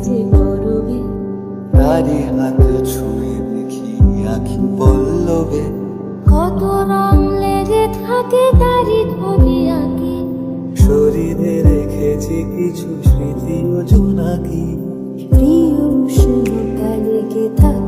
যে গরবে তারি হাত ছুঁয়ে দেখি আখি পল্লবে কত রং লেগে থাকে তারি ছবি আঁকি শরীরে রেখেছি কিছু স্মৃতি ও জোনাকি প্রিয় উষ্ণতা কে থাকে